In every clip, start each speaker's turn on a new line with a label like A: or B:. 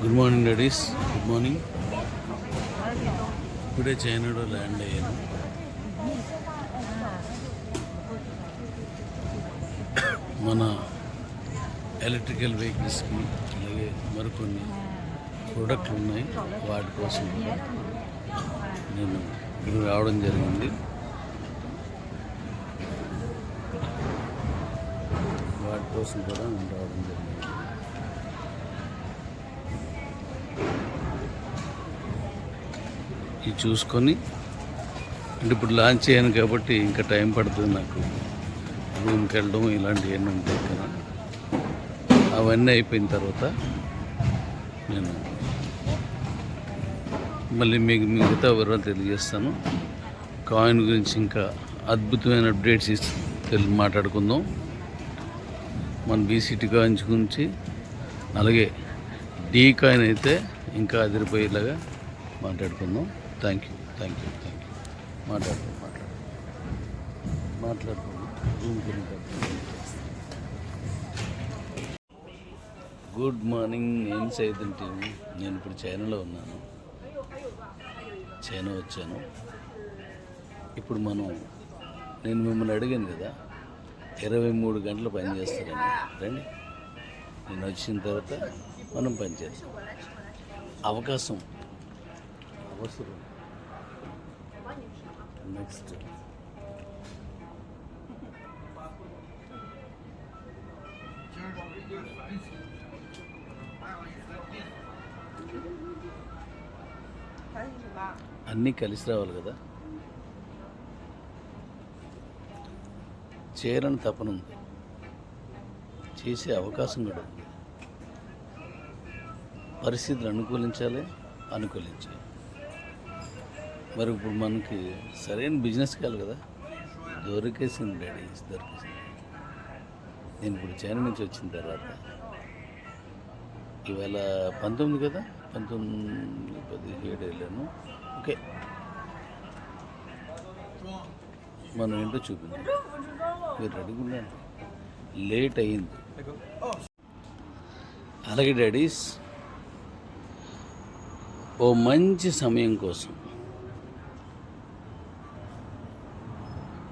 A: Good morning ladies good morning ఇప్పుడే చైనాలో land అయ్యాను మన ఎలక్ట్రికల్ వెహికల్స్కి అలాగే మరికొన్ని ప్రోడక్ట్లు ఉన్నాయి. వాటి కోసం నేను ఇక్కడ రావడం జరిగింది. వాటి కోసం కూడా నేను రావడం జరిగింది. ఇది చూసుకొని అంటే ఇప్పుడు లాంచ్ చేయను కాబట్టి ఇంకా టైం పడుతుంది నాకు. రూమ్కి వెళ్ళడం ఇలాంటివన్నీ ఉంటాయి కదా. అవన్నీ అయిపోయిన తర్వాత నేను మళ్ళీ మీకు మిగతా వివరాలు తెలియజేస్తాను. కాయిన్ గురించి ఇంకా అద్భుతమైన అప్డేట్స్ తెలి మాట్లాడుకుందాం. మన బీసీటీ కాయిన్స్ గురించి అలాగే డీ కాయిన్ అయితే ఇంకా అదిరిపోయేలాగా మాట్లాడుకుందాం. Thank you thank you thank you మాట్లాడుకో మాట్లాడు మాట్లాడుకోండి గుడ్ మార్నింగ్ నేను సైతం టీం నేను ఇప్పుడు చైనాలో ఉన్నాను. చైనా వచ్చాను. ఇప్పుడు మనం నేను మిమ్మల్ని అడిగాను కదా ఇరవై మూడు గంటలు పనిచేస్తారని రండి. నేను వచ్చిన తర్వాత మనం పని చేస్తాం. అవకాశం. అవసరం. నెక్స్ట్ అన్నీ కలిసి రావాలి కదా. చేరని తపనుంది చేసే అవకాశం కూడా ఉంది. పరిస్థితులు అనుకూలించాలి అనుకూలించాలి. మరి ఇప్పుడు మనకి సరైన బిజినెస్ కాదు కదా. దొరికేసింది డాడీ దొరికేసింది. నేను ఇప్పుడు చైనా నుంచి వచ్చిన తర్వాత ఇవాళ పంతొమ్మిది కదా పంతొమ్మిది పదిహేడు వెళ్ళాను ఓకే. మనం ఏంటో చూపించాం మీరు రెడీగా ఉన్నాను లేట్ అయింది. అలాగే డాడీస్ ఓ మంచి సమయం కోసం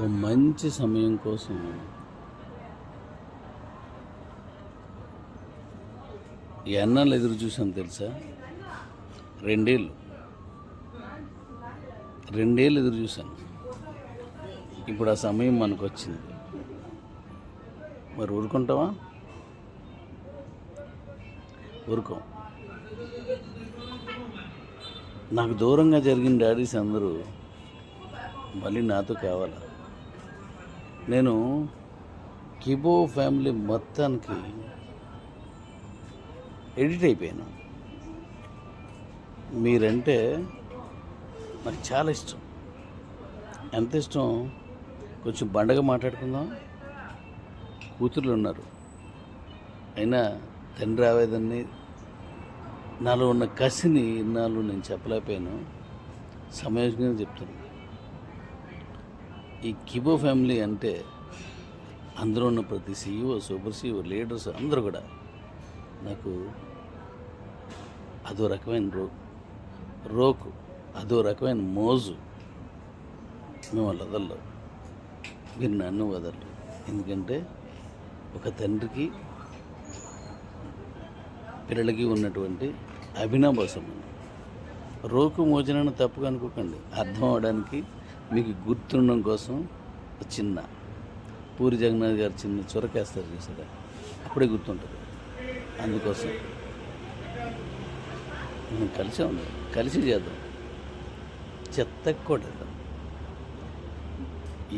A: ఓ మంచి సమయం కోసం. ఎన్నాళ్ళు ఎదురు చూసాను తెలుసా? రెండేళ్ళు. రెండేళ్ళు ఎదురు చూశాను ఇప్పుడు ఆ సమయం మనకు వచ్చింది మరి ఊరుకుంటావా? ఊరుకోం. నాకు దూరంగా జరిగిన డాడీస్ అందరూ మళ్ళీ నాతో కావాలా? నేను కిబో ఫ్యామిలీ మొత్తానికి ఎడిట్ అయిపోయాను. మీరంటే నాకు చాలా ఇష్టం. ఎంత ఇష్టం? కొంచెం బండగా మాట్లాడుకుందాం. కూతుర్లు ఉన్నారు. అయినా తండ్రి ఆవేదన్ని నాలో ఉన్న కసిని ఇన్నాళ్ళు నేను చెప్పలేకపోయాను. సమయంగా చెప్తాను ఈ కిబో ఫ్యామిలీ అంటే అందరూ ఉన్న ప్రతి సీఈఓ సూపర్ సీఈఓ లీడర్స్ అందరూ కూడా నాకు అదో రకమైన రో రోకు అదో రకమైన మోజు మిమ్మల్ని వదల్లో. మీరు నన్ను వదలరు ఎందుకంటే ఒక తండ్రికి పిల్లలకి ఉన్నటువంటి అభినవ సంబంధం. రోకు మోచనను తప్పుగా అనుకోకండి. అర్థం అవడానికి మీకు గుర్తుండడం కోసం చిన్న పూరి జగన్నాథ్ గారు చిన్న చొరకేస్తారు చూసారా? అప్పుడే గుర్తుంటుంది. అందుకోసం మనం కలిసే ఉందాం కలిసి చేద్దాం. చెత్త కొట్టేద్దాం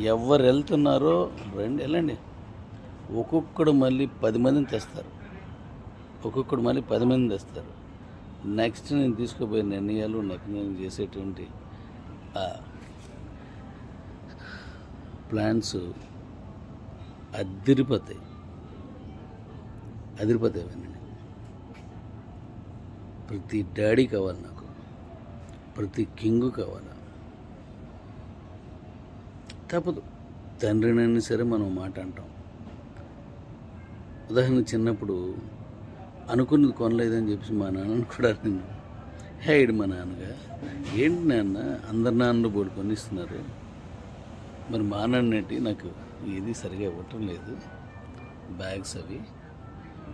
A: ఎవరు వెళ్తున్నారో రండి వెళ్ళండి. ఒక్కొక్కడు మళ్ళీ పది మందిని తెస్తారు. ఒక్కొక్కడు మళ్ళీ పది మందిని తెస్తారు. నెక్స్ట్ నేను తీసుకుపోయే నిర్ణయాలు నాకు నేను చేసేటువంటి ప్లాన్స్ అదిరిపోతాయి. అదిరిపోతాయి అవన్నీ. ప్రతి డాడీ కావాలి నాకు. ప్రతి కింగు కావాలా. తప్పదు. తండ్రినైనా సరే మనం మాట అంటాం. ఉదాహరణ చిన్నప్పుడు అనుకున్నది కొనలేదని చెప్పేసి మా నాన్నను కూడా నేను హేడు మా నాన్నగా. ఏంటి నాన్న? అందరి నాన్నలు బోడు కొనిస్తున్నారు. మరి మా నాకు ఏది సరిగా ఇవ్వటం లేదు. బ్యాగ్స్ అవి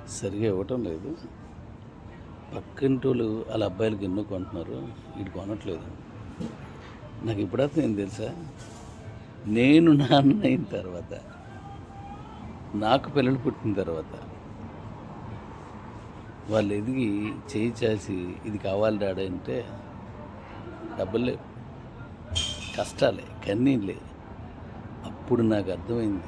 A: సరిగా ఇవ్వటం లేదు. పక్కింటి వాళ్ళు వాళ్ళ అబ్బాయిలకి ఎన్నో కొంటున్నారు. ఇటు కొనట్లేదు. నాకు ఇప్పుడైతే ఏం తెలుసా? నేను నాన్న అయిన తర్వాత నాకు పిల్లలు పుట్టిన తర్వాత వాళ్ళు ఎదిగి చేయి ఇది కావాలి డాడీ అంటే డబ్బులే కష్టాలే కన్నీళ్ళే. అప్పుడు నాకు అర్థమైంది.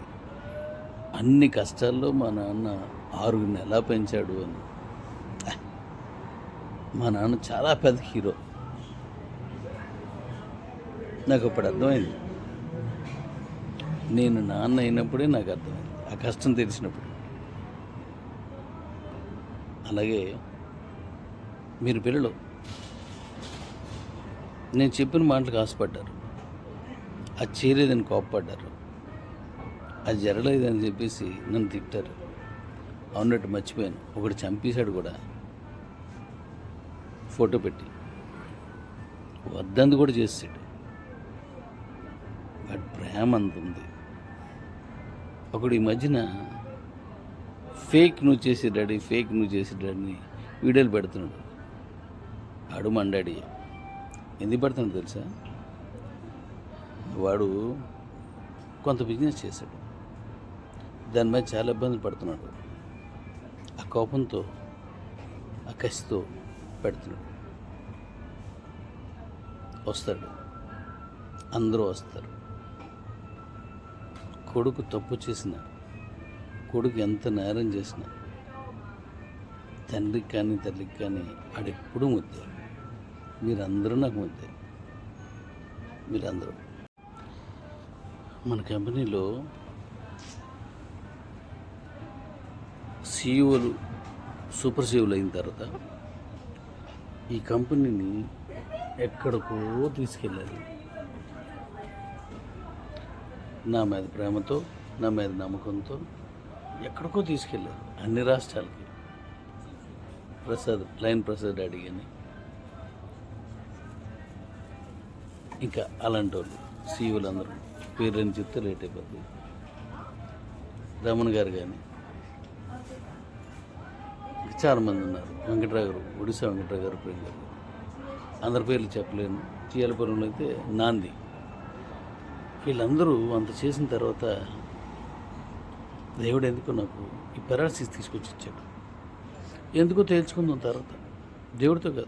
A: అన్ని కష్టాల్లో మా నాన్న ఆరుగురిని ఎలా పెంచాడు అని. మా నాన్న చాలా పెద్ద హీరో. నాకు అప్పుడు అర్థమైంది. నేను నాన్న అయినప్పుడే నాకు అర్థమైంది. ఆ కష్టం తెలిసినప్పుడు అలాగే మీరు పిల్లలు నేను చెప్పిన మాటలకు ఆశపడ్డారు. అది చేయలేదని కోప్పడ్డారు. అది జరగలేదని చెప్పేసి నన్ను తిట్టారు. అవునట్టు మర్చిపోయాను. ఒకటి చంపేశాడు కూడా. ఫోటో పెట్టి. వద్దంది కూడా చేసాడు వాడి ప్రేమ అంత ఉంది. ఒకడు ఈ మధ్యన ఫేక్ నువ్వు చేసి డాడీ ఫేక్ నువ్వు చేసి డాడీని వీడియోలు పెడుతున్నాడు. ఆడు మండాడి ఎందుకు పెడుతున్నాడు తెలుసా? వాడు కొంత బిజినెస్ చేశాడు. దాని మీద చాలా ఇబ్బందులు పడుతున్నాడు. ఆ కోపంతో ఆ కసితో పెడుతున్నాడు. వస్తాడు. అందరూ వస్తారు. కొడుకు తప్పు చేసిన కొడుకు ఎంత నేరం చేసినా తండ్రికి కానీ తల్లికి కానీ ఆడెప్పుడు ముద్దే. మీరందరూ నాకు ముద్దే. మీరందరూ. మన కంపెనీలో సీఈఓలు సూపర్ సీఈఓలు అయిన తర్వాత ఈ కంపెనీని ఎక్కడికో తీసుకెళ్ళాలి నా మీద ప్రేమతో నా మీద నమ్మకంతో ఎక్కడికో తీసుకెళ్ళారు. అన్ని రాష్ట్రాలకి. ప్రసాద్ లైన్ ప్రసాద్ డాడీ అని ఇంకా అలాంటి వాళ్ళు సీఈఓలు అందరూ పేర్లని చెప్తే లేట్ అయిపోతుంది రమణ గారు కానీ చాలామంది ఉన్నారు. వెంకట్రావు గారు ఒడిశా వెంకట్రావు గారు పేరు గారు అందరి పేర్లు చెప్పలేను. చీలపురంలో అయితే నాంది. వీళ్ళందరూ అంత చేసిన తర్వాత దేవుడు ఎందుకో నాకు ఈ పెరాలసిస్ తీసుకొచ్చి ఇచ్చాడు. ఎందుకో తేల్చుకుందాం తర్వాత. దేవుడితో కాదు.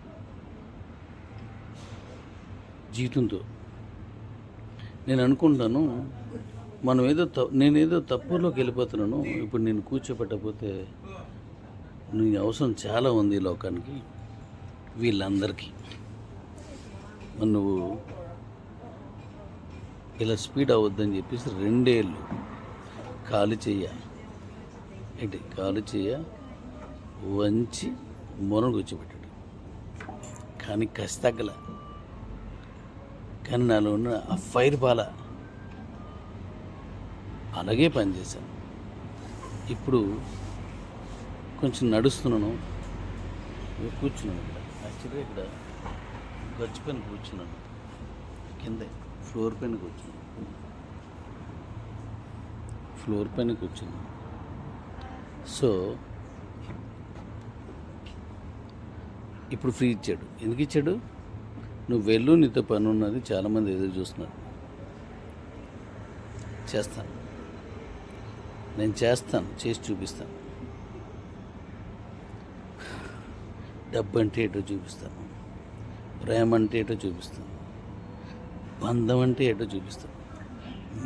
A: జీవితంతో. నేను అనుకుంటాను మనం ఏదో త నేనేదో తప్పులోకి వెళ్ళిపోతున్నాను. ఇప్పుడు నేను కూర్చోబెట్టకపోతే నీ అవసరం చాలా ఉంది ఈ లోకానికి వీళ్ళందరికీ. మరి నువ్వు ఇలా స్పీడ్ అవ్వద్దని చెప్పేసి రెండేళ్ళు కాలు చెయ్య ఏంటి? కాలు చెయ్య వంచి మొన కూర్చోబెట్టాడు. కానీ కసి తగ్గల. కానీ నాలో ఉన్న ఆ ఫైర్ బాల అలాగే పనిచేశాను. ఇప్పుడు కొంచెం నడుస్తున్నాను. కూర్చున్నాను ఇక్కడ. యాక్చువల్గా ఇక్కడ గచ్చు పైన కూర్చున్నాను. కింద ఫ్లోర్ పైన కూర్చున్నాను. ఫ్లోర్ పైన కూర్చున్నాను. సో ఇప్పుడు ఫ్రీ ఇచ్చాడు. ఎందుకు ఇచ్చాడు? నువ్వు వెళ్ళు నీతో పని ఉన్నది చాలామంది ఎదురు చూస్తున్నారు. చేస్తాను. నేను చేస్తాను చేసి చూపిస్తాను. డబ్బు అంటే ఏటో చూపిస్తాను. ప్రేమ అంటే ఏటో చూపిస్తాను. బంధం అంటే ఏటో చూపిస్తాను.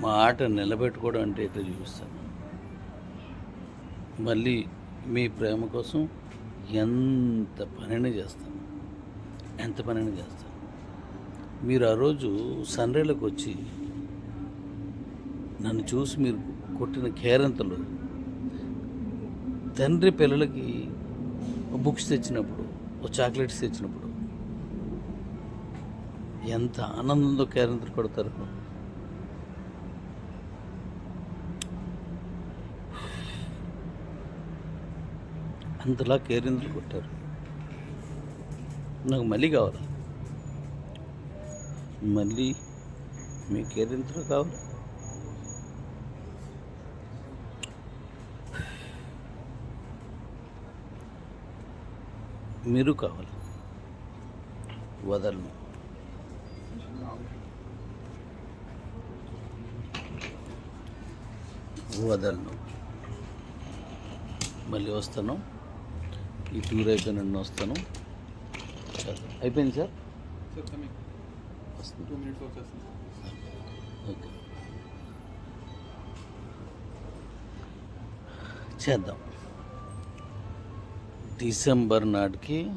A: మాట నిలబెట్టుకోవడం అంటే ఏటో చూపిస్తాను. మళ్ళీ మీ ప్రేమ కోసం ఎంత పనిని చేస్తాను. ఎంత పనిని చేస్తాను. మీరు ఆ రోజు సన్రైలకు వచ్చి నన్ను చూసి మీరు కొట్టిన కేరంతలు తండ్రి పిల్లలకి బుక్స్ తెచ్చినప్పుడు ఓ చాక్లెట్స్ తెచ్చినప్పుడు ఎంత ఆనందంతో కేరంతలు కొడతారు. అంతలా కేరింతలు కొట్టారు. నాకు మళ్ళీ కావాలి? మళ్ళీ మీ కేరింతలు కావాలి? మీరు కావాలి. వదలను. వదలను. మళ్ళీ వస్తాను. ఈ టూర్ అయిపోయిన వస్తాను. అయిపోయింది సార్? ఓకే. చేద్దాం. డిసెంబర్ నాటికి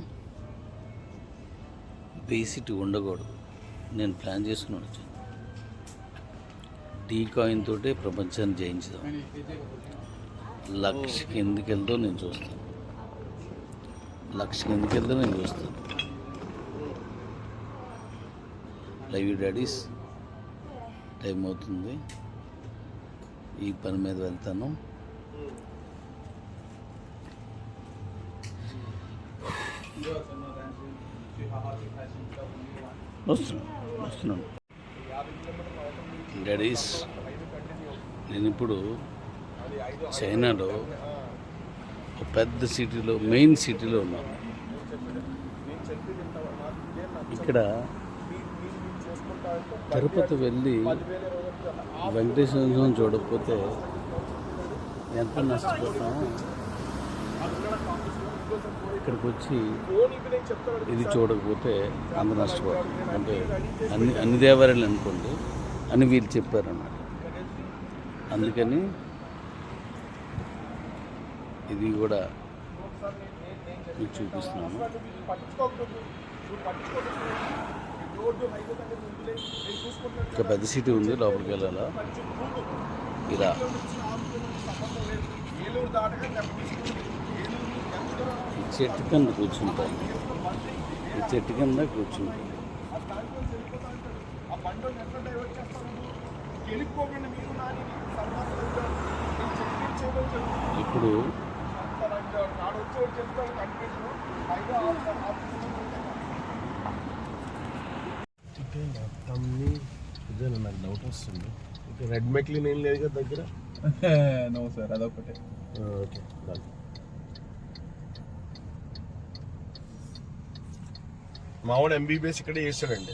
A: బేసిటీ ఉండకూడదు. నేను ప్లాన్ చేసుకుని వచ్చాను. టీ కాయిన్ తోటే ప్రపంచాన్ని జయించుదాం. లక్షకి ఎందుకు వెళ్తో నేను చూస్తాను. లక్షకి ఎందుకు వెళ్తో నేను చూస్తాను. Live daddy's. టైం అవుతుంది. ఈ పని మీద వెళ్తాను. వస్తున్నాను. వస్తున్నాను డాడీస్ నేను ఇప్పుడు చైనాలో ఒక పెద్ద సిటీలో మెయిన్ సిటీలో ఉన్నాను. ఇక్కడ తిరుపతి వెళ్ళి వెంకటేశ్వర స్వామి చూడకపోతే ఎంత నష్టపోతామో ఇక్కడికి వచ్చి ఇది చూడకపోతే అంత నష్టపోతాం. అంటే అన్ని అన్ని దేవాలయాలు అనుకోండి అని వీళ్ళు చెప్పారన్నమాట. అందుకని ఇది కూడా మీకు చూపిస్తున్నాను. ఇంకా పెద్ద సిటీ ఉంది లోపలికి వెళ్ళాలా? ఇలా. ఈ చెట్టు కింద కూర్చుంటాయి ఈ చెట్టు కింద కూర్చుంటాయి ఇప్పుడు
B: ఇదే నాకు డౌట్ వస్తుంది. రెడ్ మెక్లిన్ ఏం లేదు కదా దగ్గర?
C: నో సార్ అదొకటే
B: ఓకే మావాడు ఎంబీబీఎస్ ఇక్కడే చేస్తాడండి.